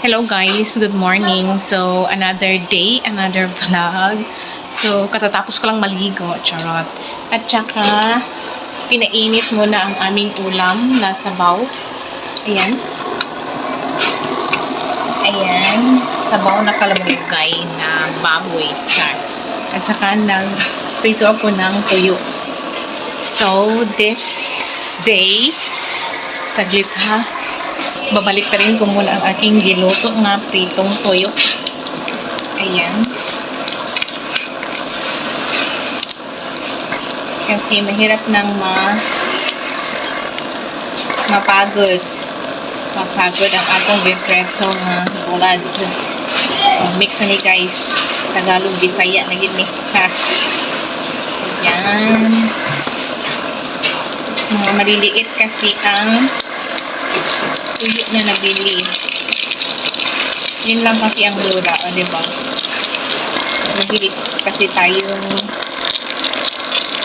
Hello guys, good morning. So, another day, another vlog. So, katatapos ko lang maligo, charot. At saka, pinainit muna ang aming ulam na sabaw. Ayan. Ayan, sabaw na kalamugay na baboy, char. At saka, nagprito ako ng tuyo. So, this day, saglit ha, babalik na rin ko muna ang aking giluto na pritong toyo. Ayan. Kasi mahirap nang ma mapagod. Mapagod ang atong bipretso nga bulad. Oh, mix na ni guys. Tagalog, Bisaya na gid ni. Char. Ayan. Mga maliliit kasi ang tuyo na nabili. Yun lang kasi ang lura, o diba? Nabili kasi tayo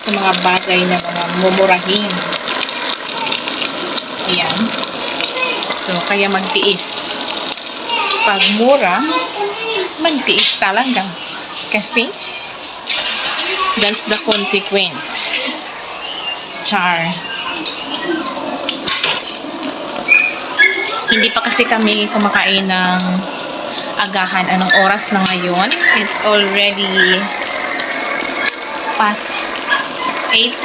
sa mga bagay na mga mumurahin. Ayan. So, kaya magtiis. Pag mura, magtiis talaga. Kasi, that's the consequence. Char. Hindi pa kasi kami kumakain ng agahan. Anong oras na ngayon? It's already past 8.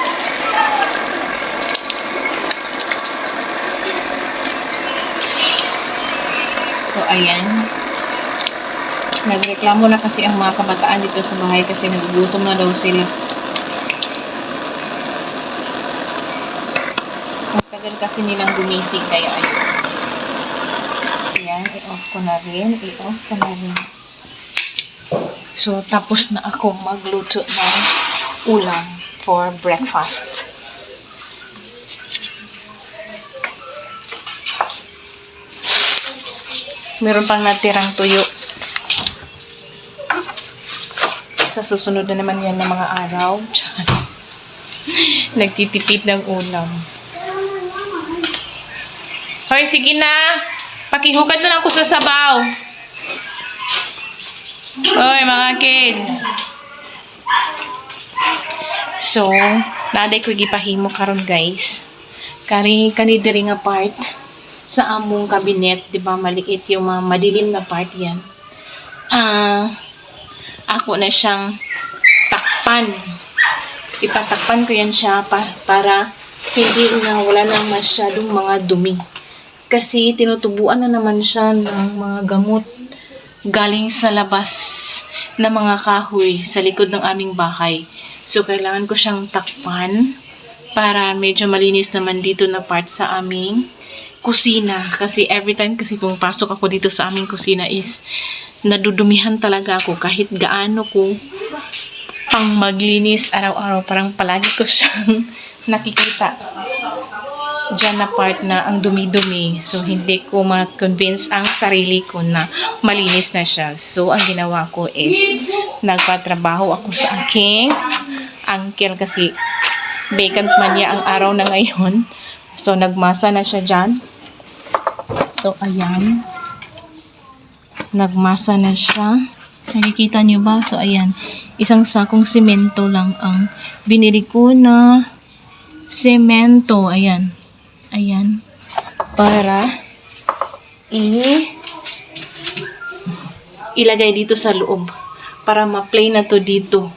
So, ayan. Nagreklamo na kasi ang mga kabataan dito sa bahay kasi nagugutom na daw sila. Matagal kasi nilang gumising kaya ayun. Ko na rin. I-off ko na rin. So, tapos na ako magluto ng ulam for breakfast. Meron pang natirang tuyo. Sa susunod na naman yan ng mga araw. Nagtitipid ng ulam. Hoy, sige na. Pakihukad na lang ako sa sabaw. Hoy, mga kids. So, naday ko gipahimo karon guys. Kari kani diri nga part sa among kabinet, 'di ba? Maliit yung mga madilim na part 'yan. Ah, ako na siyang takpan. Ipatakpan ko yan siya pa, para hindi na wala na masyadong mga dumi. Kasi tinutubuan na naman siya ng mga gamot galing sa labas na mga kahoy sa likod ng aming bahay. So, kailangan ko siyang takpan para medyo malinis naman dito na part sa aming kusina. Kasi every time kasi kung pasok ako dito sa aming kusina is nadudumihan talaga ako kahit gaano ko pang maglinis araw-araw. Parang palagi ko siyang nakikita dyan na part na ang dumi-dumi. So, hindi ko ma-convince ang sarili ko na malinis na siya. So, ang ginawa ko is nagpatrabaho ako sa aking uncle kasi vacant man niya ang araw na ngayon. So, nagmasa na siya dyan. So, ayan. Nagmasa na siya. Nakikita niyo ba? So, ayan. Isang sakong simento lang ang binili ko na semento. Ayan. Ayan. Para i ilagay dito sa loob. Para ma-play na to dito.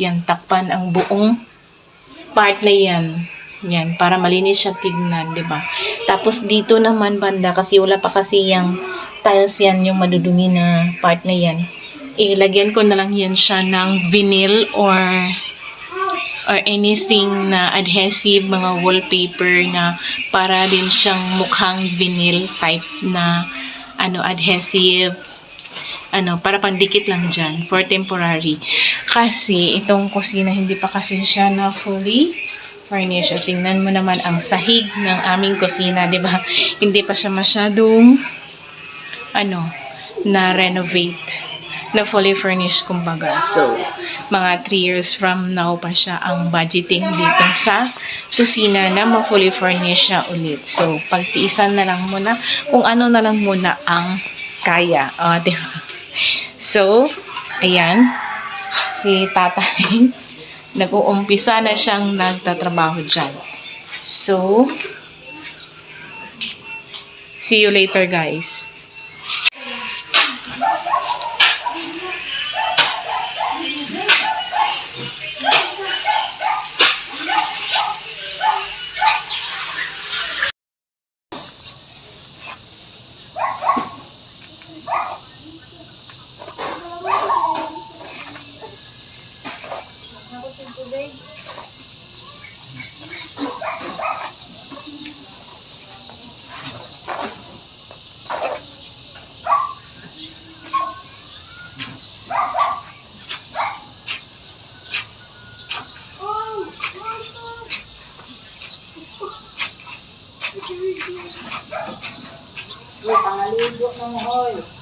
Yan, takpan ang buong part na yan. Yan, para malinis siya tignan, di ba? Tapos dito naman banda, kasi wala pa kasi yung tiles yan, yung madudumi na part na yan. Ilagyan ko na lang yan siya ng vinyl or or anything na adhesive, mga wallpaper na para din siyang mukhang vinyl type na ano adhesive ano, para pandikit lang dyan for temporary. Kasi itong kusina hindi pa kasi siya na fully furnished. At tingnan mo naman ang sahig ng aming kusina, 'di ba? Hindi pa siya masyadong ano, na renovate na fully furnished kumbaga. So, mga 3 years from now pa siya ang budgeting dito sa kusina na ma-fully furnished siya ulit. So, pagtiisan na lang muna kung ano na lang muna ang kaya. O, di? So, ayan. Si tatay, nag-uumpisa na siyang nagtatrabaho dyan. So, see you later, guys. So,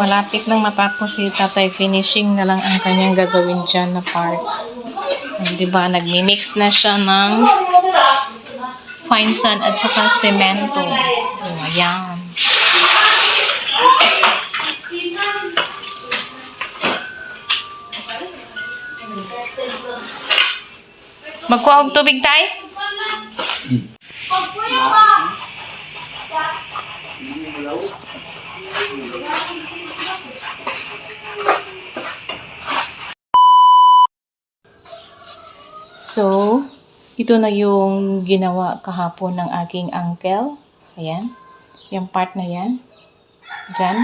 malapit nang matapos si tatay. Finishing na lang ang kanyang gagawin dyan na part. Ay, di ba, nagmi-mix na siya ng fine sand at saka semento. Oh, ayan. Magkuha og tubig tay? So, ito na yung ginawa kahapon ng aking uncle. Ayan. Yung part na yan. Diyan.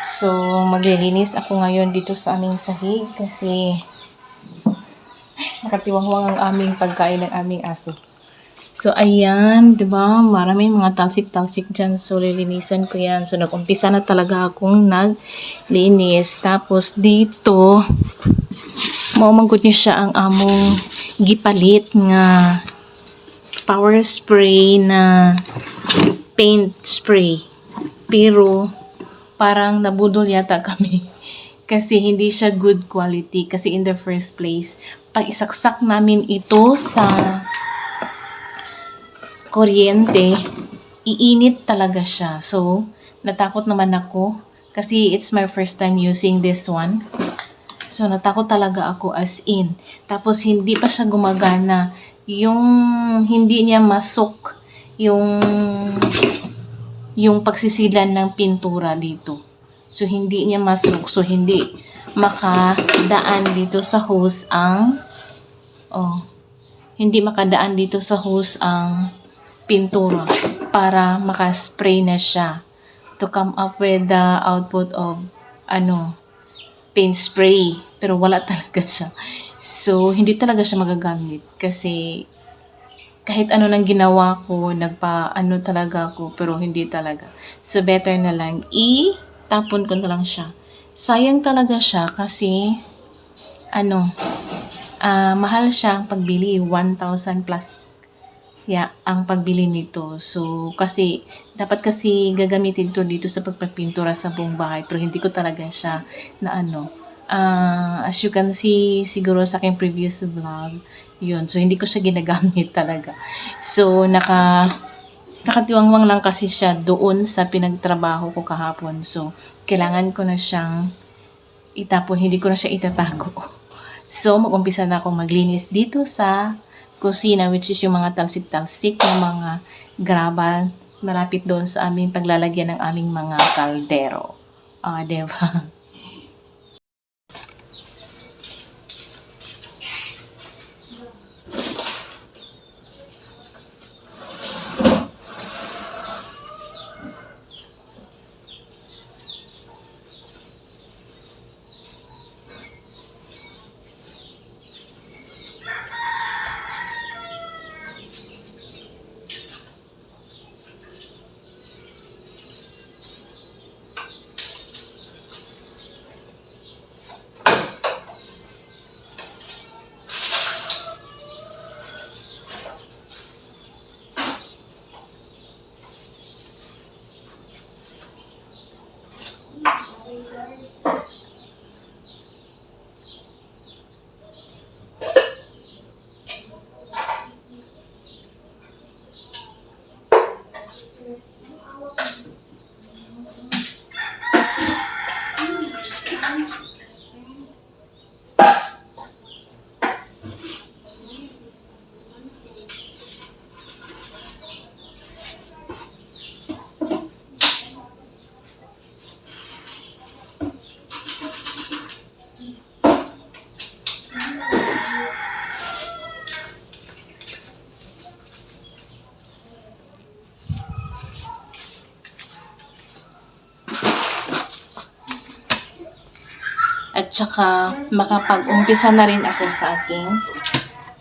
So, maglilinis ako ngayon dito sa aming sahig kasi nakatiwangwang ang aming pagkain ng aming aso. So, ayan, di ba? Maraming mga talsik-talsik dyan. So, lilinisan ko yan. So, nag-umpisa na talaga akong naglinis. Tapos, dito, maumangkot niya siya ang among gipalit nga power spray na paint spray. Pero, parang nabudol yata kami. Kasi hindi siya good quality. Kasi in the first place, pag isaksak namin ito sa kuryente, iinit talaga siya. So, natakot naman ako kasi it's my first time using this one. So, natakot talaga ako as in. Tapos, hindi pa siya gumagana. Yung hindi niya masok yung yung pagsisilan ng pintura dito. So, hindi niya masok. So, hindi makadaan dito sa hose ang oh, hindi makadaan dito sa hose ang pintura para makaspray na siya to come up with the output of ano paint spray pero wala talaga siya. So hindi talaga siya magagamit kasi kahit ano nang ginawa ko nagpa ano talaga ako pero hindi talaga. So better na lang. I tapon ko na lang siya. Sayang talaga siya kasi ano ah mahal siya ang pagbili 1,000 plus ya ang pagbili nito. So, kasi, dapat kasi gagamitin to dito sa pagpapintura sa buong bahay. Pero hindi ko talaga siya na ano. ah, as you can see, siguro sa aking previous vlog, yun. So, hindi ko siya ginagamit talaga. So, naka, nakatiwangwang lang kasi siya doon sa pinagtrabaho ko kahapon. So, kailangan ko na siyang itapon. Hindi ko na siya itatago. So, mag-umpisa na akong maglinis dito sa kusina, which is yung mga talsik-talsik ng mga graba malapit doon sa aming paglalagyan ng aming mga kaldero. Ah, diba? At saka, makapag-umpisa na rin ako sa aking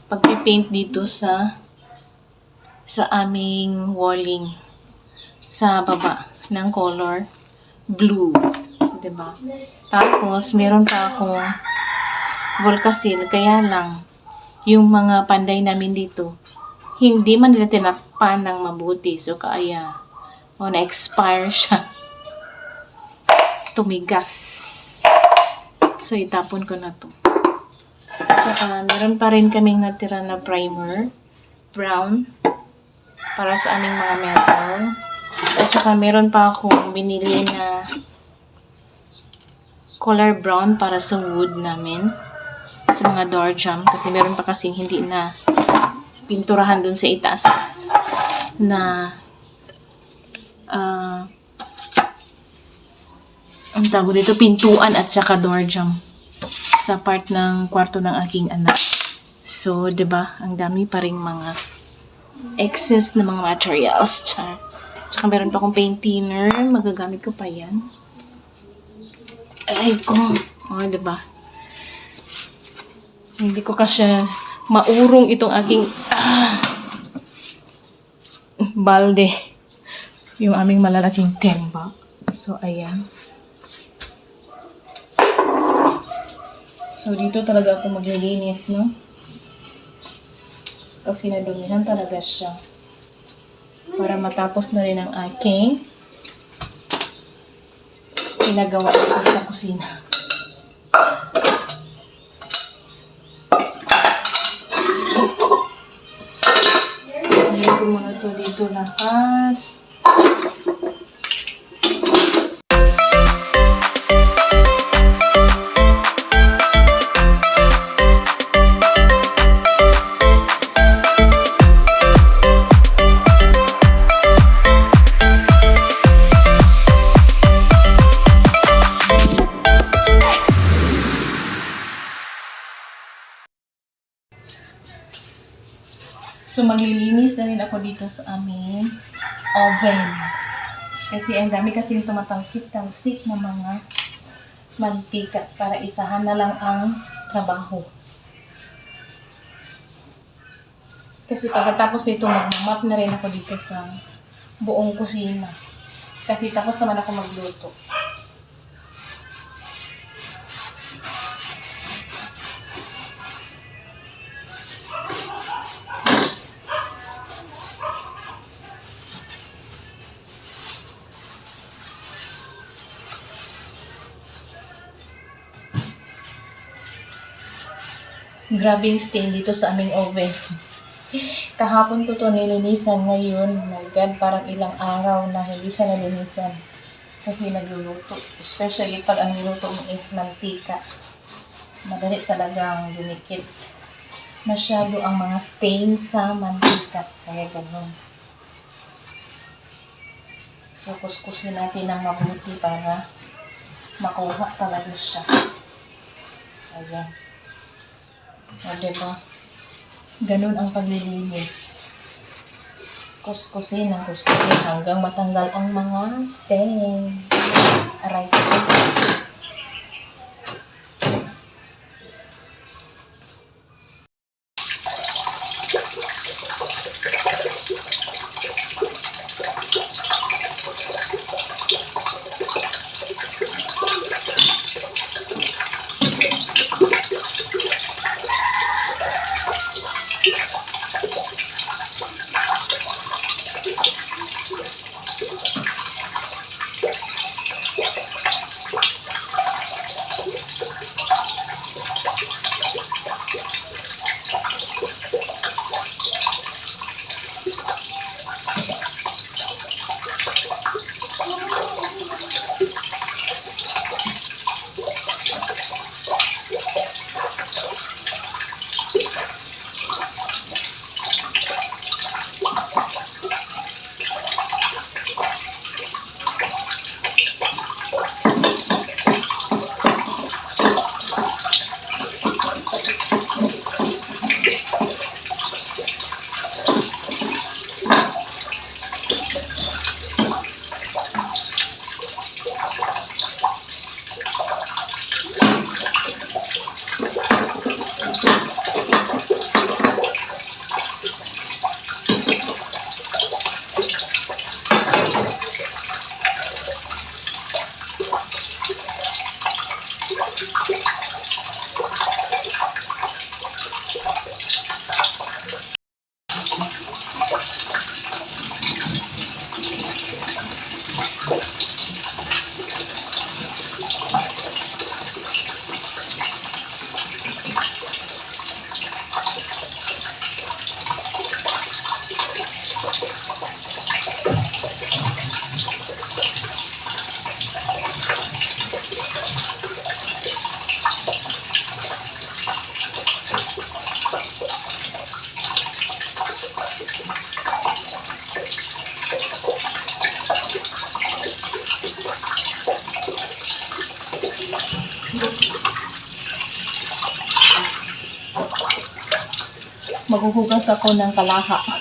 pagpipaint dito sa sa aming walling sa baba ng color blue. 'di ba? Tapos, meron pa akong volcasil. Kaya lang, yung mga panday namin dito, hindi man nila tinakpan ng mabuti. So, kaya, o na-expire siya. Tumigas. So, itapon ko na to. Tsaka, meron pa rin kaming natira na primer. Brown. Para sa aming mga metal. At saka, meron pa akong binili na color brown para sa wood namin. Sa mga door jamb. Kasi meron pa kasing hindi na pinturahan dun sa itaas na ah ang tawag dito, pintuan at saka door jamb sa part ng kwarto ng aking anak. So, ba ang dami pa ring mga excess na mga materials. Char. Tsaka meron pa akong paint thinner. Magagamit ko pa yan. Ay ko. Oh, ba Hindi ko kasi maurong itong aking ah, balde. Yung aming malalaking temba. So, ayan. So, dito talaga ako maglilinis, no? Kasi nadumihan talaga siya. Para matapos na rin ang aking pinagawa sa kusina. Ayan ko muna to dito lahat. Maglilinis na rin ako dito sa aming oven. Kasi ang dami kasing tumatalsik-talsik na mga mantika para isahan na lang ang trabaho. Kasi pagkatapos nito, magmamap na rin ako dito sa buong kusina. Kasi tapos naman ako magluto. Grabing stain dito sa aming oven. Kahapon ko to nilinisan ngayon. My God, parang ilang araw na hindi siya nalinisan. Kasi nagluluto. Especially pag ang niluto mo is mantika. Madali talagang dumikit. Masyado ang mga stain sa mantika. Kaya ganun. So, kuskusin natin ng mabuti para makuha talaga siya. Ayan. O, diba? Ganun ang paglilinis. Kuskusin ang kuskusin hanggang matanggal ang mga stain. Aray ko. Maghuhugas ako ng kalaha.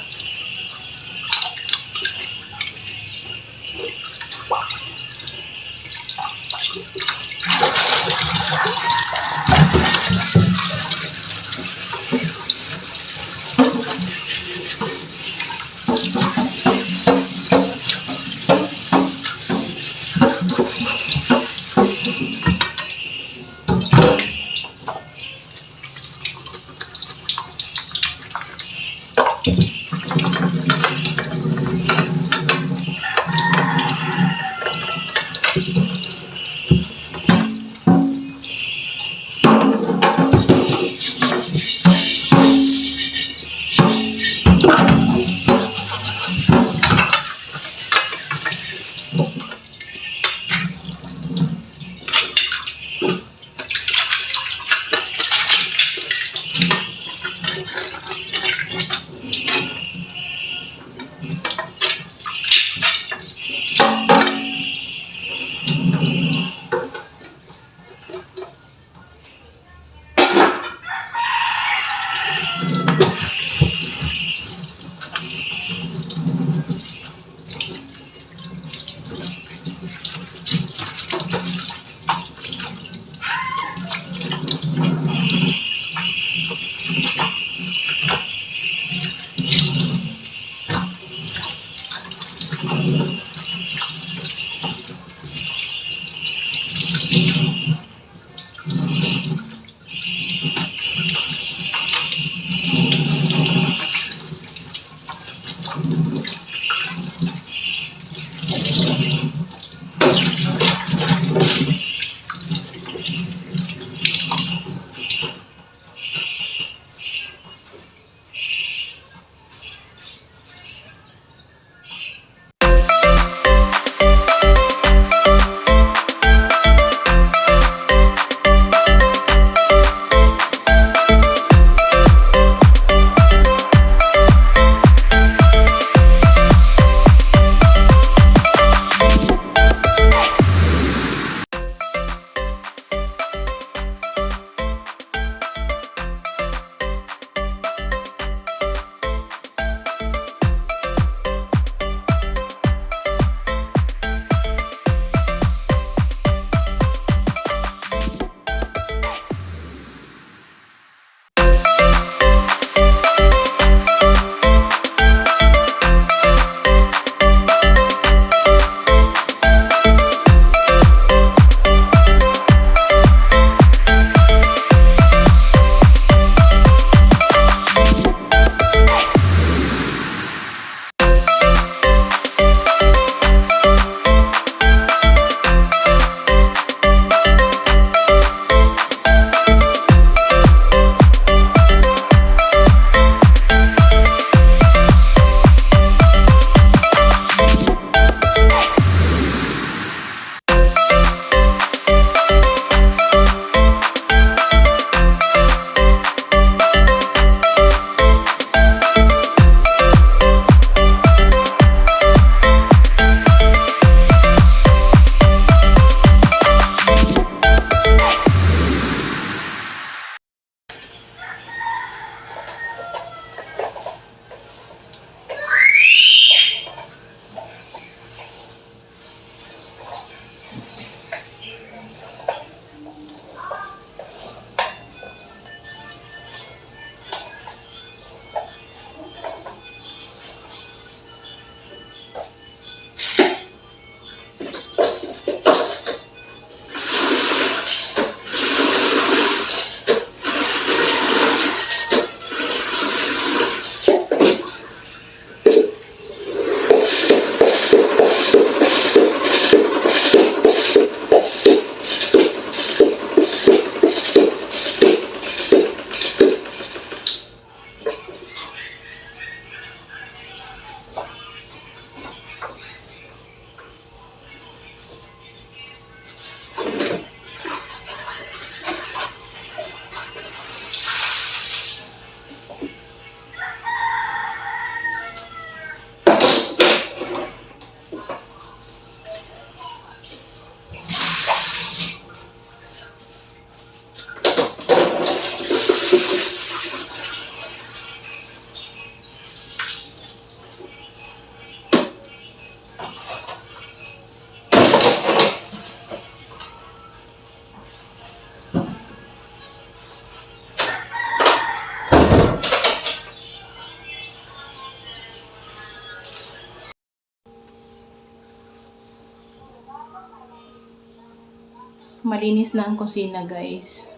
Malinis na ang kusina, guys.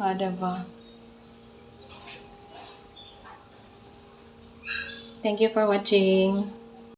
Ah, diba? Thank you for watching.